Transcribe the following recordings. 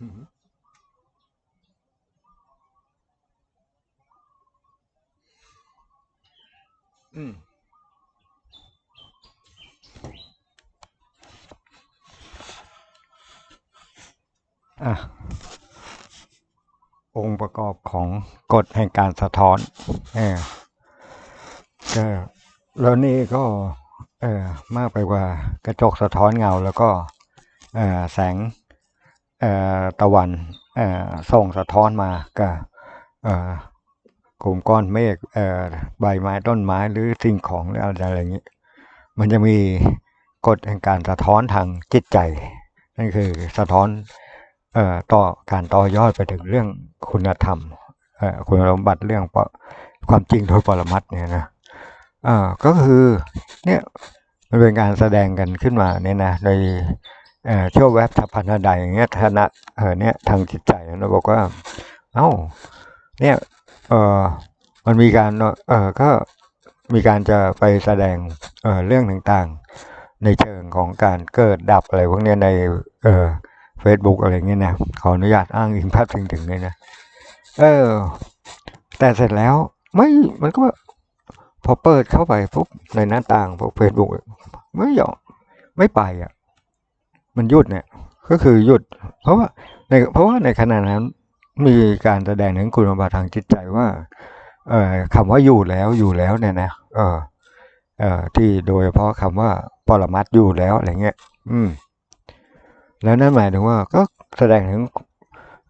อืมอะองค์ประกอบของกฎแห่งการสะท้อนเออก็แล้วนี่ก็ เออมากไปกว่ากระจกสะท้อนเงาแล้วก็ เออแสง ตะวันเอ่อส่งสะท้อนมากับกลุ่มก้อนเมฆใบไม้ต้นไม้หรือสิ่งของหรืออะไรอย่างนี้ มันจะมีกฎแห่งการสะท้อนทางจิตใจ นั่นคือสะท้อนอต่อการต่อยอดไปถึงเรื่องคุณธรรมคุณสมบัติเรื่องความจริงโดยปรมัตถ์เนี่ยนะก็คือเนี่ยมันเป็นการแสดงกันขึ้นมาเนี่ยนะใน เอ่อชั่วแวบทัพพันธใดอย่างเงี้ยฐานะเออเนี่ยทางจิตใจเราบอกว่า เอ้า เนี่ยเออมันมีการเออก็มีการจะไปแสดงเออเรื่องต่างๆ ในเชิงของการเกิดดับอะไรพวกเนี้ยในเออเฟซบุ๊กอะไรเงี้ยนะขออนุญาตอ้างอิงภาพถึงถึงเลยนะเออ แต่เสร็จแล้วไม่มันก็พอเปิดเข้าไปปุ๊บในหน้าต่างพวกเฟซบุ๊กไม่ยอมไม่ไปอะ มันหยุดเนี่ย ก็คือหยุด เพราะว่าในเพราะว่าในขณะนั้นมีการแสดงถึงคุณสมบัติทางจิตใจว่า เอ่อคำว่าอยู่แล้วอยู่แล้วเนี่ยนะเออเอ่อที่โดยเฉพาะคำว่าปรมัตถ์อยู่แล้วอะไรเงี้ย อืม แล้วนั่นหมายถึงว่าก็แสดงถึง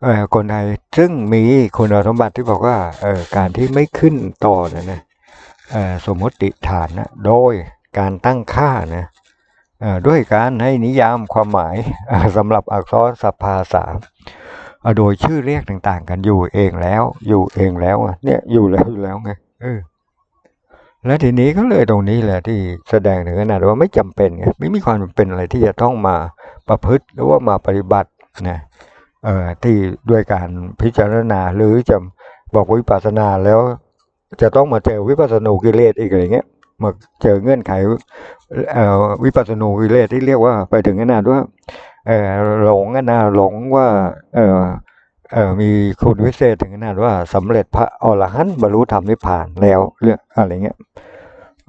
เอ่อคนไทยซึ่งมีคุณสมบัติที่บอกว่าเอ่อการที่ไม่ขึ้นต่อเนี่ยนะเอ่อสมมติฐานนะโดยการตั้งค่านะเด้วยการให้นิยามความหมายสำหรับอักษรสัพภาษาโดยชื่อเรียกต่าง ๆ กันอยู่เองแล้ว อยู่เองแล้วเนี่ยอยู่แล้วอยู่แล้วไงเออและทีนี้ก็เลยตรงนี้แหละที่แสดงถึงขนาดว่าไม่จำเป็นไงไม่มีความจำเป็นอะไรที่จะต้องมาประพฤติหรือว่ามาปฏิบัตินะเอ่อที่ด้วยการพิจารณาหรือจะบอกวิปัสสนาแล้ว จะต้องมาเจอวิปัสสนูกิเลสอีกอะไรเงี้ย มาเจอเงื่อนไขวิปัสสนูวิเลศที่เรียกว่าไปถึงขนาดว่าหลงกันนะหลงว่าเอเออมีคุณวิเศษถึงขนาดว่าสำเร็จพระอรหันต์บรรลุธรรมนิพพานแล้วเรื่องอะไรเงี้ย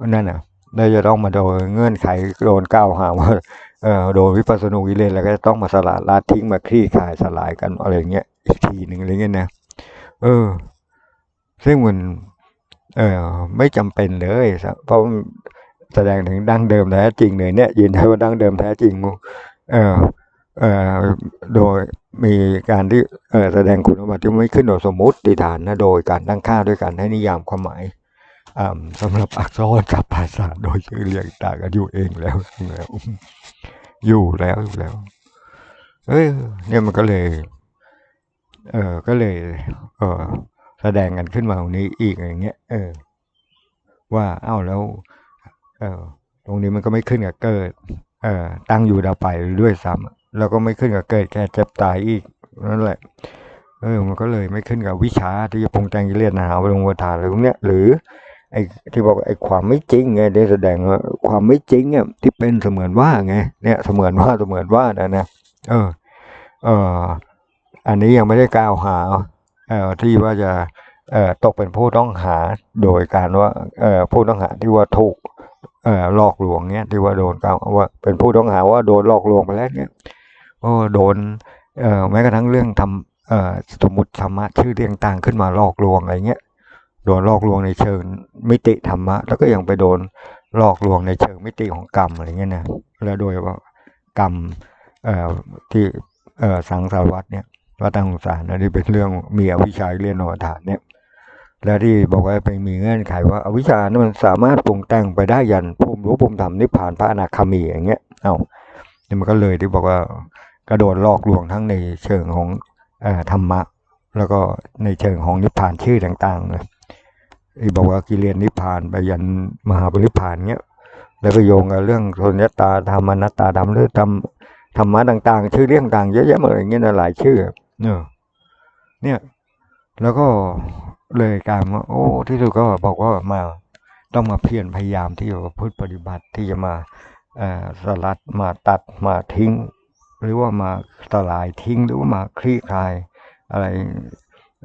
นั่นน่ะได้จะต้องมาโดนเงื่อนไขโดนกล่าวหาว่าเออโดนวิปัสสนูวิเลศแล้วก็จะต้องมาสละละทิ้งมาคลี่คลายสลายกันอะไรเงี้ยอีกทีหนึ่งอะไรเงี้ยนะเออซึ่งมัน เออ ไม่จำเป็นเลยเพราะแสดงถึงดั้งเดิมแท้จริงเลยเนี่ยยืนยันว่าดั้งเดิมแท้จริงเออเอ่อโดยมีการที่เอ่อแสดงคุณสมบัติที่ไม่ขึ้นโดยสมมุติฐานนะโดยการตั้งค่าด้วยการให้นิยามความหมายอ่าสำหรับอักษรกับภาษาโดยชื่อเรียกต่างกันอยู่เองแล้วแล้ว อยู่แล้วอยู่แล้ว เอ้ยเนี่ยมันก็เลย เออก็เลย เออ แสดงกันขึ้นมาตรงนี้อีกอย่างเงี้ยเออ ว่าเอ้าแล้ว เออ ตรงนี้มันก็ไม่ขึ้นกับเกิด เออตั้งอยู่ดาวไปด้วยซ้ำแล้วก็ไม่ขึ้นกับเกิดแค่เจ็บตายอีกนั่นแหละ เออ มันก็เลยไม่ขึ้นกับวิชาที่จะปรุงแต่งกิเลสหนาไปลงวทานอะไรพวกเนี้ยหรือไอ้ที่บอกไอ้ความไม่จริงไงได้แสดงว่าความไม่จริงเนี่ยที่เป็นเสมือนว่าไงเนี่ยเสมือนว่าเสมือนว่านะนะเออ เอออันนี้ยังไม่ได้กล่าวหา ที่ว่าจะตกเป็นผู้ต้องหาโดยการว่าผู้ต้องหาที่ว่าถูกหลอกลวงเนี้ยที่ว่าโดนกล่าวว่าเป็นผู้ต้องหาว่าโดนหลอกลวงไปแล้วเนี้ยโอ้โดนแม้กระทั่งเรื่องทำสมมติธรรมะชื่อเรียงต่างขึ้นมาหลอกลวงอะไรเงี้ยโดนหลอกลวงในเชิงมิติธรรมะ แล้วก็ยังไปโดนหลอกลวงในเชิงมิติของกรรมอะไรเงี้ยนะแล้วโดยว่ากรรมที่สังสารวัตรเนี่ย วัฏฏสงสารนะที่เป็นเรื่องมีอวิชชาเรียนโนฐานเนี่ย แล้วที่บอกว่าไปมีเงื่อนไขว่าอวิชชานั้นมันสามารถปรุงแต่งไปได้ยันภูมิรู้ภูมิธรรมนิพพานพระอนาคามีอย่างเงี้ย เอ้านี่มันก็เลยที่บอกว่ากระโดดหลอกลวงทั้งในเชิงของอธรรมะ แล้วก็ในเชิงของนิพพานชื่อต่างๆเลยที่บอกว่ากิเลสนิพพานไปยันมหาปริพานเงี้ยแล้วก็โยงกับเรื่องโทนยตาธรรมนัตตาธรรมหรือธรรมธรรมะต่างๆ ชื่อเรื่องต่างเยอะแยะหมดอย่างเงี้ยนะหลายชื่อ เนี่ยเนี่ย แล้วก็เลยการว่าโอ้ ที่สุดก็บอกว่ามาต้องมาเพียรพยายามที่จะพูดปฏิบัติที่จะมาสลัดมาตัดมาทิ้ง หรือว่ามาสลายทิ้งหรือว่ามาคลี่คลายอะไร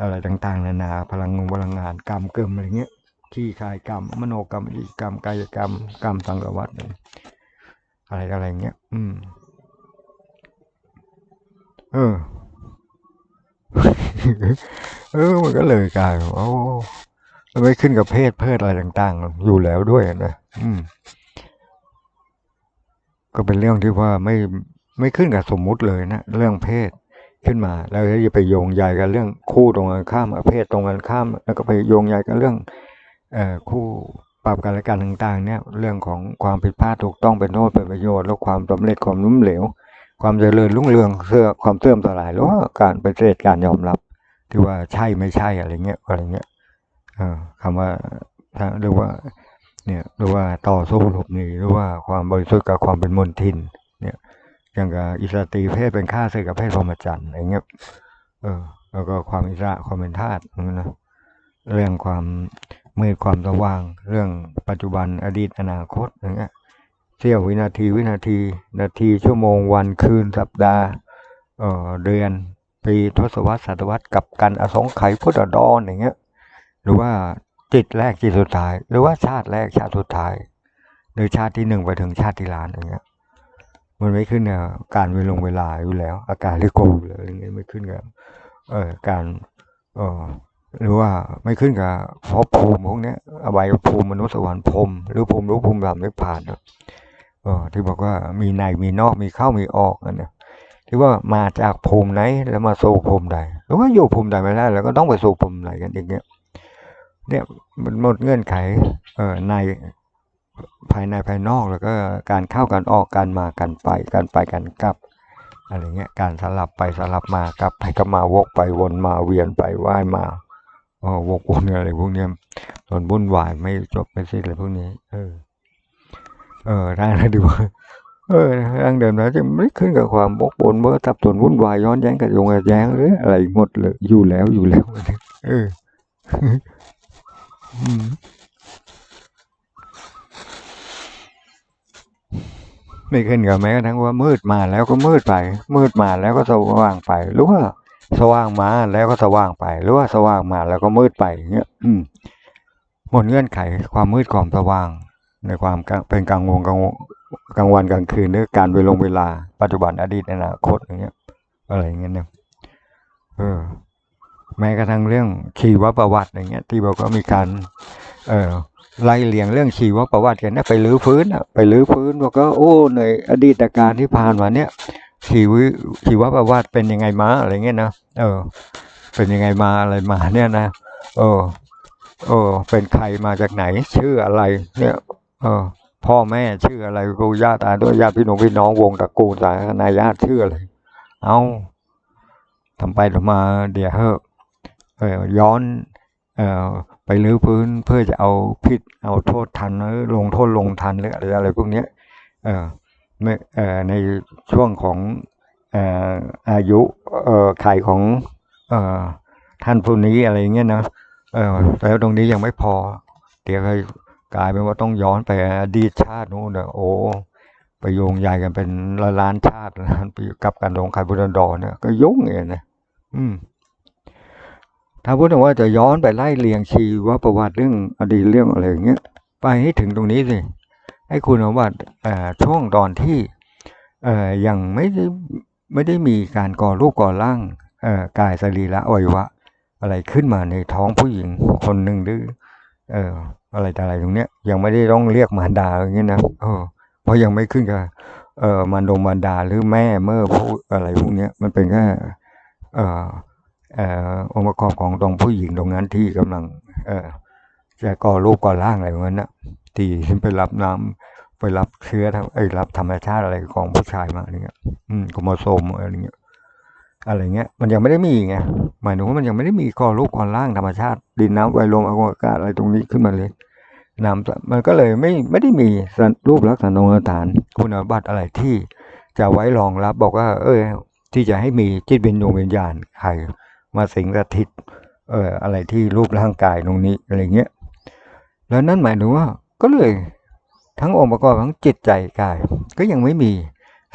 อะไรต่างๆ นานา พลังงานพลังงานกรรมเกิมอะไรเงี้ยคลี่คลายกรรม มโนกรรมอีกกรรมกายกรรม กรรมสังกวัตอะไรอะไรเงี้ย อืม เออ เออ มันก็เลยกลายโอ้มันไม่ขึ้นกับเพศเพศอะไรต่างๆ อยู่แล้วด้วยนะอืม ก็เป็นเรื่องที่ว่าไม่ไม่ขึ้นกับสมมุติเลยนะเรื่องเพศขึ้นมา แล้วจะไปโยงใยกันเรื่องคู่ตรงกันข้ามเพศตรงกันข้าม แล้วก็ไปโยงใยกันเรื่อง เอ่อคู่ปรับกันและกันต่าง ๆ เนี่ย เรื่องของความผิดพลาดถูกต้องเป็นโทษเป็นประโยชน์แล้วความสำเร็จความล้มเหลว ความเจริญรุ่งเรืองเสื่อความเสื่อมสลายหรือว่าการปฏิเสธการยอมรับ ที่ว่าใช่ไม่ใช่อะไรเงี้ยอะไรเงี้ยคำว่าถ้าหรือว่าเนี่ยหรือว่าต่อสู้หลบหนีหรือว่าความบริสุทธิ์กับความเป็นมนทิน เนี่ยอย่างกับอิสระตรีเพศเป็นข้าศึกกับเพศพรหมจรรย์อะไรเงี้ยเออแล้วก็ความอิสระความเป็นธาตุนะเรื่องความมืดความสว่าง เรื่องปัจจุบันอดีตอนาคตอย่างเงี้ยเสี้ยววินาทีวินาที นาทีชั่วโมงวันคืนสัปดาห์เออเดือน ปีทศวรรษศตวรรษกับกันอสงไขยพุทธดอนอย่างเงี้ย หรือว่าจิตแรกจิตสุดท้าย หรือว่าชาติแรกชาติสุดท้าย หรือชาติที่หนึ่งไปถึงชาติที่ล้านอย่างเงี้ย มันไม่ขึ้นกับการเวลงเวลาอยู่แล้ว อาการลิโกหรืออะไรเงี้ยไม่ขึ้นกับเอ่อการเอ่อหรือว่าไม่ขึ้นกับภพภูมิพวกเนี้ยอบายภูมิมนุษย์สวรรค์พรหมหรือภูมิรู้ภูมิธรรมไม่ผ่านเออที่บอกว่ามีในมีนอกมีเข้ามีออกนั่นน ที่ว่ามาจากภูมิไหนแล้วมาสู่ภูมิใดหรือว่าอยู่ภูมิใดไม่ได้แล้วก็ต้องไปสู่ภูมิไหนกันอย่างเงี้ยเนี่ยมันหมดเงื่อนไขเอ่อในภายในภายนอกแล้วก็การเข้ากันออกการมากันไปการไปกันกลับอะไรเงี้ยการสลับไปสลับมากลับไปก็มาวกไปวนมาเวียนไปว่ายมาเออวกวนอะไรพวกเนี้ยส่วนวุ่นวายไม่จบไม่สิ้นอะไรพวกนี้ เออ เออได้นะดูว่า เออทางเดิมแล้วจะไม่ขึ้นกับความบกวนเมื่อสับสนวุ่นวายย้อนแย้งกับยงแย้งหรืออะไรหมดเลยอยู่แล้วอยู่แล้วเออไม่ขึ้นกับแม้กระทั่งว่ามืดมาแล้วก็มืดไป มืดมาแล้วก็สว่างไปหรือว่าสว่างมาแล้วก็สว่างไป หรือว่าสว่างมาแล้วก็มืดไปอย่างเงี้ยอืมหมดเงื่อนไขความมืดความสว่าง ในความเป็นกลางวงกลางกลางวันกลางคืนหรือการเวลงเวลาปัจจุบันอดีตอนาคตอย่างเงี้ย อะไรอย่างเงี้ยเนี่ยเออ แม้กระทั่งเรื่องชีวประวัติอย่างเงี้ย ที่บอกว่ามีการ เออไล่เลียงเรื่องชีวประวัติกันนะไปลื้อฟื้นอะไปลื้อฟื้นบอกว่าโอ้ในอดีตการที่ผ่านมาเนี่ยชีวชีวประวัติเป็นยังไงมาอะไรเงี้ยนะเออ เป็นยังไงมาอะไรมาเนี่ยนะเออเออเป็นใครมาจากไหน ชื่ออะไร เนี่ย เออ พ่อแม่ชื่ออะไรปู่ย่าตาด้วยญาติพี่น้องพี่น้องวงตระกูลสายนายญาติชื่ออะไร เอาทำไปทำมาเดี๋ยวเฮ้เออย้อนเอ่อไปรื้อพื้นเพื่อจะเอาผิดเอาโทษทันหรือลงโทษลงทันหรืออะไรอะไรพวกเนี้ยเอ่อไม่เอ่อในช่วงของเอ่ออายุเอ่อไขของเอ่อท่านผู้นี้อะไรเงี้ยนะเออแล้วตรงนี้ยังไม่พอ เดี๋ยวให้ กลายเป็นว่าต้องย้อนไปอดีตชาตินู้นเนะโอ้ไปโยงใหญ่กันเป็นล้านล้านชาติล้านปีกับการลงไข่บุรดรเนี่ยก็ยุ่งเองนะอืม ถ้าพูดถึงว่าจะย้อนไปไล่เรียงชีวประวัติเรื่องอดีตเรื่องอะไรอย่างเงี้ยไปให้ถึงตรงนี้สิให้คุณประวัติเอ่อช่วงตอนที่ยังไม่ได้ไม่ได้มีการก่อรูปก่อร่างกายสรีระอวัยวะ อะไรขึ้นมาในท้องผู้หญิงคนหนึ่งหรือ อะไรแต่อะไรตรงเนี้ยยังไม่ได้ต้องเรียกมารดาอย่างเงี้ยนะเออเพราะยังไม่ขึ้นกับเอ่อมารดงมารดาหรือแม่เมื่อผู้อะไรพวกเนี้ยมันเป็นแค่เอ่อเอ่อองค์ประกอบของตรงผู้หญิงตรงนั้นที่กำลัง เอ่อจะก่อรูปก่อร่างอะไรอย่างนั้นนะที่ไปรับน้ำไปรับเชื้อทางไอ้รับธรรมชาติอะไรของผู้ชายมาอะไรเงี้ย อืมโครโมโซมอะไรเงี้ย อะไรเงี้ยมันยังไม่ได้มีไงหมายถึงว่ามันยังไม่ได้มีกอรูปกอร่างธรรมชาติ ดินน้ำไฟลมอากาศอะไรตรงนี้ขึ้นมาเลยน้ำมันก็เลยไม่ไม่ได้มีรูปลักษณะองค์ฐานคุณบัตรอะไรที่จะไว้รองรับบอกว่า เออที่จะให้มีจิตวิญญาณวิญญาณใครมาสิงสถิตเอออะไรที่รูปร่างกายตรงนี้อะไรเงี้ยแล้วนั่นหมายถึงว่าก็เลยทั้งองค์ประกอบทั้งจิตใจกาย ก็ยังไม่มี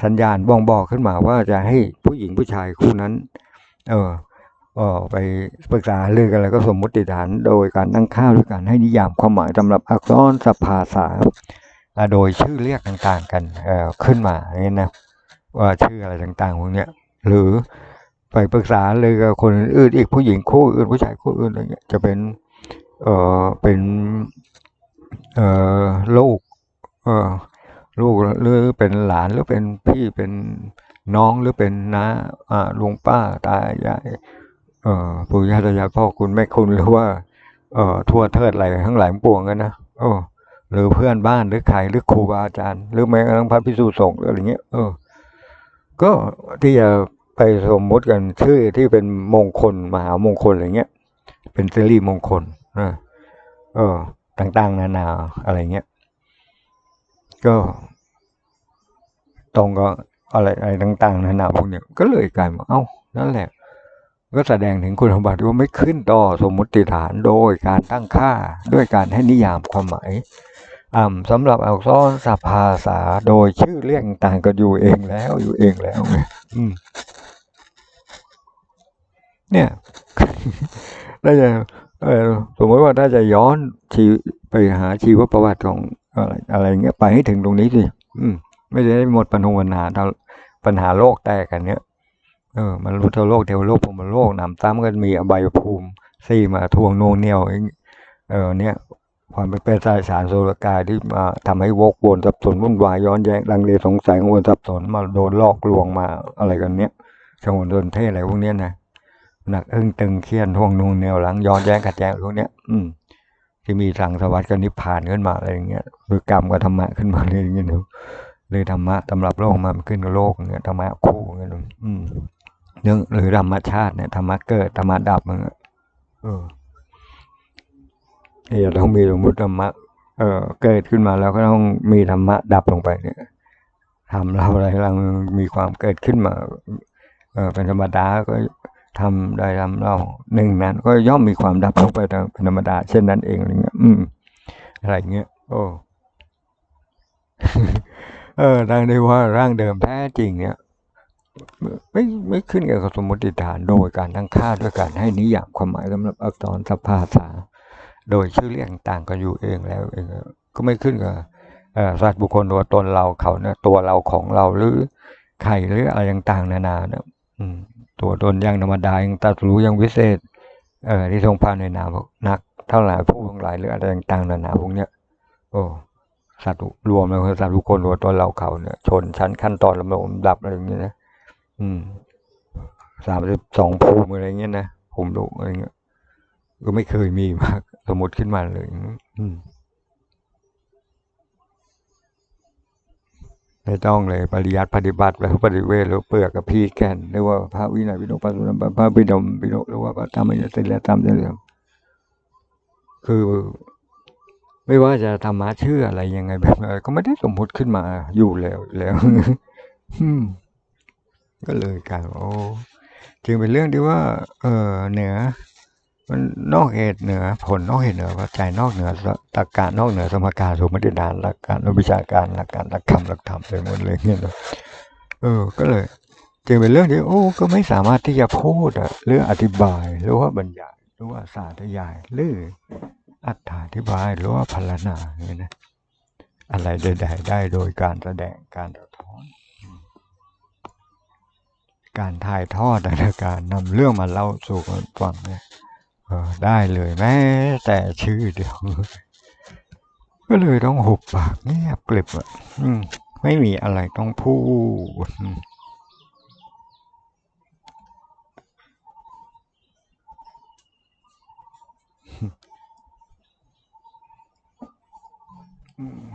สัญญาณบ่งบอกขึ้นมาว่าจะให้ผู้หญิงผู้ชายคู่นั้น เออเออไปปรึกษาเรื่องกันแล้วก็สมมติฐานโดยการตั้งค่าด้วยการให้นิยามความหมายสำหรับอักษรสภาษาโดยชื่อเรียกต่างๆกันเอ่อขึ้นมาอย่างนี้นะว่าชื่ออะไรต่างๆพวกเนี้ยหรือไปปรึกษาเลยกับคนอื่นอีกผู้หญิงคู่อื่นผู้ชายคู่อื่นอะไรเงี้ยจะเป็นเออเป็นเออลูกเออ ลูกหรือเป็นหลานหรือเป็นพี่เป็นน้องหรือเป็นน้าอ่าลุงป้าตายายเอ่อปู่ย่าตายายพ่อคุณแม่คุณหรือว่า เอ่อทั่วเทิดอะไรทั้งหลายปวงกันนะเออหรือเพื่อนบ้านหรือใครหรือครูบาอาจารย์ หรือแม้กระทั่งพระพิสุสงฆ์หรืออะไรเงี้ยเออ ก็ที่จะไปสมมติกันชื่อที่เป็นมงคลมหามงคลอะไรเงี้ย เป็นสิริมงคลนะเออ ต่างๆ นานาอะไรเงี้ย ก็ ตรงก็อะไรอะไรต่างๆนานาพวกเนี้ยก็เลยกลายมาเอ้านั่นแหละ ก็แสดงถึงคุณสมบัติว่าไม่ขึ้นต่อสมมุติฐานโดยการตั้งค่าด้วยการให้นิยามความหมายอ่ำสำหรับอักษรสภาษาโดยชื่อเรียกต่างก็อยู่เองแล้วอยู่เองแล้วเนี่ยถ้าจะสมมติว่าถ้าจะย้อนชีวไปหาชีวประวัติของอะไรอะไรเงี้ยไปให้ถึงตรงนี้สิอืม ไม่ได้หมดปัญหาปัญหาท่าปัญหาโลกแตกกันเนี้ยเออ มันรู้เท่าโลกเทวโลกพรหมโลกนำซ้ำกันมีอบายภูมิสี่มาทวงโนงเหนียวเองเออเนี่ยความเป็นเป็นสายสารโซลกายที่มาทำให้วกวนสับสนวุ่นวายย้อนแย้งลังเลสงสัยวลสับสนมาโดนลอกลวงมาอะไรกันเนี้ยชงนโดนเทศอะไรพวกเนี้ยนะหนักอึ้งตึงเครียดทวงนูนแนวหลังย้อนแย้งขัดแย้งพวกเนี้ย อืม ที่มีสังสวัสดิ์กับนิพพานขึ้นมาอะไรอย่างเงี้ยหรือกรรมกับธรรมะขึ้นมาเลยอย่างเงี้ยเนะ เลยธรรมะสำหรับโลกมันขึ้นกับโลกเงี้ยธรรมะคู่เงี้ยนะอืมเรื่องหรือธรรมชาติเนี่ยธรรมะเกิดธรรมะดับมันอะเออเออต้องมีสมมติธรรมะเออเกิดขึ้นมาแล้วก็ต้องมีธรรมะดับลงไปเนี่ยทำเราอะไรเรามีความเกิดขึ้นมา เออเป็นธรรมดาก็ทำได้ทำเราหนึ่งนั้น ก็ย่อมมีความดับลงไปตามเป็นธรรมดา เช่นนั้นเองอะไรเงี้ยอืมอะไรเงี้ยโอ้ เออได้ได้ว่าร่างเดิมแท้จริงเนี่ยไม่ไม่ขึ้นกับสมมติฐานโดยการตั้งค่าด้วยการให้นิยามความหมายสำหรับอักษรสภาษา โดยชื่อเรียกต่างกันอยู่เองแล้วเองก็ไม่ขึ้นกับอ่อสัตว์บุคคลตัวตนเราเขาเนี่ยตัวเราของเราหรือใครหรืออะไรต่างๆนานาเนี่ยตัวตนอย่างธรรมดายังตัดรู้ยังวิเศษ เอ่อที่ทรงพานในนามนัก เท่าไหร่ผู้ทั้งหลายหรืออะไรต่างๆนานาพวกเนี้ยโอ้ สัตว์รวมแล้วคือสัตว์ทุกคนตัวตนเราเขาเนี่ย ชนชั้นขั้นตอนลำดับอะไรอย่างเงี้ยนะอืมสามสิบสองภูมิอะไรเงี้ยนะภูมิดุอะไรเงี้ยก็ไม่เคยมีมากสมมติขึ้นมาเลยอืมไม่ต้องเลยปริยัติปฏิบัติแล้วปฏิเวทหรือเปลือกกับพี่แก่นหรือว่าพระวินัยวิโนปัสสุนันพระพิดมพิโนหรือว่าพระธรรมยติและธรรมเรื่องคือ ไม่ว่าจะธรรมะชื่ออะไรยังไงแบบอะไรก็ไม่ได้สมมุติขึ้นมาอยู่แล้วแล้วก็เลยกายว่าโอ้จึงเป็นเรื่องที่ว่า เออเหนือ มันนอกเหตุเหนือ ผลนอกเหตุเหนือปัจจัยนอกเหนือตรรกะนอกเหนือสมการสมมติฐานหลักการวิชาการหลักการหลักธรรมหลักธรรมไปหมดเลยเงี้ยเอะเออ ก็เลยจึงเป็นเรื่องที่โอ้ก็ไม่สามารถที่จะพูดอะหรืออธิบายหรือว่าบรรยายหรือว่าสาธยายหรือ อธิบายหรือว่าพรรณนาเนี่ยนะอะไรใดๆได้โดยการแสดงการสะท้อน การถ่ายทอดและการนำเรื่องมาเล่าสู่กันฟังเนี่ยได้เลยแม้แต่ชื่อเดียว ก็เลยต้องหุบปากเงียบกลิบอะไม่มีอะไรต้องพูด Mm.